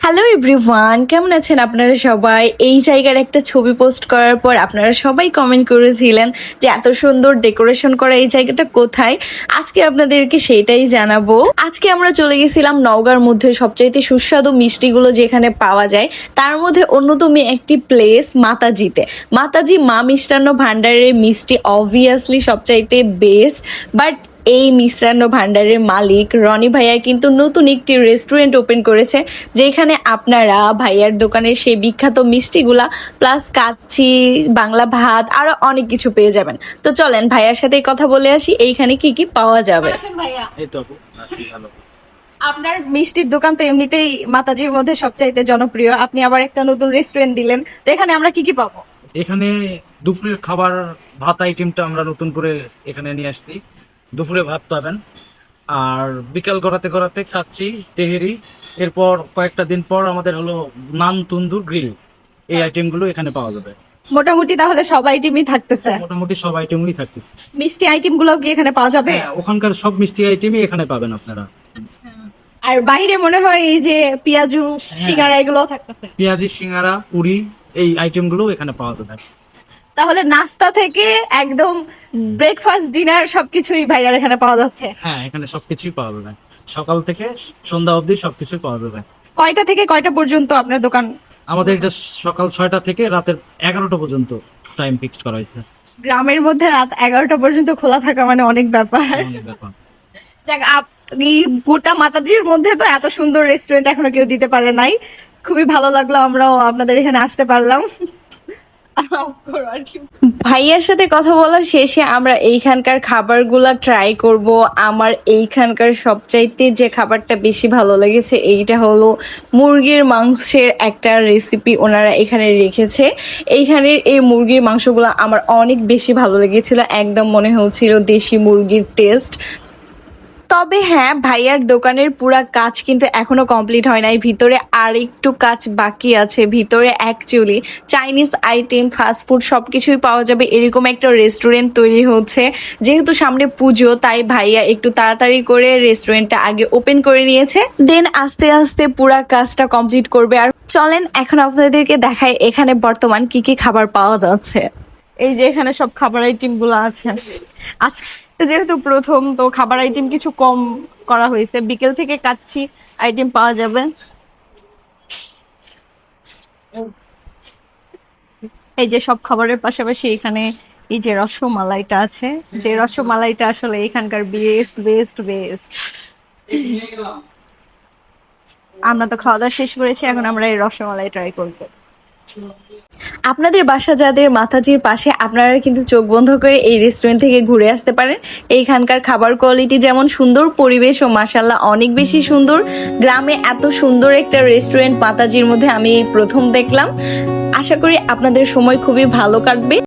Hello everyone কেমন আছেন আপনারা সবাই? এই জায়গার একটা ছবি পোস্ট করার পর আপনারা সবাই কমেন্ট করেছিলেন যে এত সুন্দর ডেকোরেশন করা এই জায়গাটা কোথায়? আজকে আপনাদেরকে সেটাই জানাব। আজকে আমরা চলে গেছিলাম নওগাঁর মধ্যে সবচাইতে সুস্বাদু মিষ্টিগুলো যেখানে পাওয়া যায়। তার মধ্যে অন্যতম একটি প্লেস মাতাজিতে। মাতাজি মা মিষ্টান্ন ভান্ডারের মিষ্টি অবভিয়াসলি সবচাইতে বেস্ট বাট এই মিষ্টান্ন ভান্ডারের মালিক রনি ভাইয়া কিন্তু নতুন একটি রেস্টুরেন্ট ওপেন করেছে যেখানে আপনারা ভাইয়ার দোকানের সেই বিখ্যাত মিষ্টিগুলা প্লাস কাচ্চি বাংলা ভাত আরও অনেক কিছু পেয়ে যাবেন। তো চলেন ভাইয়ার সাথে কথা বলে আসি এইখানে কি কি পাওয়া যাবে? আপনার মিষ্টির দোকান তো এমনিতেই মাতাজির মধ্যে সবচাইতে জনপ্রিয়। আপনি আবার একটা নতুন রেস্টুরেন্ট দিলেন তো এখানে আমরা কি কি পাবো? এখানে দুপুরের খাবার ভাত আইটেমটা আমরা নতুন করে এখানে নিয়ে আসছি। দুপুরে ভাত পাবেন। আর বিকাল করাতে করাতে খাচ্ছি তেহেরি। এরপর কয়েকটা দিন পর আমাদের হলো নান তন্দুর গ্রিল। এই আইটেমগুলো এখানে পাওয়া যাবে। মোটামুটি তাহলে সব আইটেমই থাকতেছে। মোটামুটি সব আইটেমই থাকতেছে। মিষ্টি আইটেমগুলো কি এখানে পাওয়া যাবে? হ্যাঁ, ওখানকার সব মিষ্টি আইটেমই এখানে পাবেন আপনারা। আর বাইরে মনে হয় এই যে পেঁয়াজু সিঙ্গারা এগুলো থাকতেছে। পেঁয়াজি সিঙ্গারা পুরি এই আইটেমগুলো এখানে পাওয়া যাবে। তাহলে নাস্তা থেকে একদম ব্রেকফাস্ট ডিনার সবকিছুই ভাইয়ার এখানে পাওয়া যাচ্ছে। হ্যাঁ এখানে সবকিছুই পাওয়া যাবে। সকাল থেকে সন্ধ্যা অবধি সবকিছু পাওয়া যাবে। কয়টা থেকে কয়টা পর্যন্ত আপনার দোকান? আমাদের এটা সকাল ছয়টা থেকে রাতের এগারোটা পর্যন্ত টাইম ফিক্সড করা হয়েছে। গ্রামের মধ্যে রাত এগারোটা পর্যন্ত খোলা থাকা মানে অনেক ব্যাপার। অনেক ব্যাপার। যাক আপ- এই গোটা মাতাজির মধ্যে তো এত সুন্দর রেস্টুরেন্ট এখনও কেউ দিতে পারে নাই। খুবই ভালো লাগল আমরাও আপনাদের এখানে আসতে পারলাম। ভাইয়ার সাথে কথা বলা শেষে আমরা এইখানকার খাবারগুলা ট্রাই করব। আমার এইখানকার সবচাইতে যে খাবারটা বেশি ভালো লেগেছে, এইটা হলো মুরগির মাংসের একটা রেসিপি ওনারা এখানে রেখেছে। এইখানের এই মুরগির মাংসগুলো আমার অনেক বেশি ভালো লেগেছিল। একদম মনে হচ্ছিল দেশি মুরগির টেস্ট তবে হ্যাঁ ভাইয়ার দোকানের পুরা কাজ কিন্তু এখনও কমপ্লিট হয় নাই। ভিতরে আর একটু কাজ বাকি আছে। ভিতরে অ্যাকচুয়ালি চাইনিজ আইটেম ফাস্টফুড সব কিছুই পাওয়া যাবে। এরকম একটা রেস্টুরেন্ট তৈরি হচ্ছে। যেহেতু সামনে পুজো, তাই ভাইয়া একটু তাড়াতাড়ি করে রেস্টুরেন্টটা আগে ওপেন করে নিয়েছে। দেন আস্তে আস্তে পুরা কাজটা কমপ্লিট করবে। আর চলেন, এখন আপনাদেরকে দেখায় এখানে বর্তমান কি কি খাবার পাওয়া যাচ্ছে। এই যে এখানে সব খাবার আইটেমগুলো আছে। আজকে যেহেতু প্রথম, তো খাবার আইটেম কিছু কম করা হয়েছে। বিকেল থেকে কাচ্ছি আইটেম পাওয়া যাবে। এই যে সব খাবারের পাশাপাশি এখানে এই যে রসমালাইটা আছে, যে রসমালাইটা আসলে এখানকার বেস্ট বেস্ট বেস্ট আমরা তো খাওয়া দাওয়া শেষ করেছি, এখন আমরা এই রসমালাই ট্রাই করব। আপনাদের বাসা যাদের মাথাজির পাশে, আপনারা কিন্তু চোখ বন্ধ করে এই রেস্টুরেন্ট থেকে ঘুরে আসতে পারেন। এইখানকার খাবার কোয়ালিটি যেমন সুন্দর পরিবেশ ও মাসাল্লাহ অনেক বেশি সুন্দর। গ্রামে এত সুন্দর একটা রেস্টুরেন্ট মাতাজির মধ্যে আমি প্রথম দেখলাম। আশা করি আপনাদের সময় খুবই ভালো কাটবে।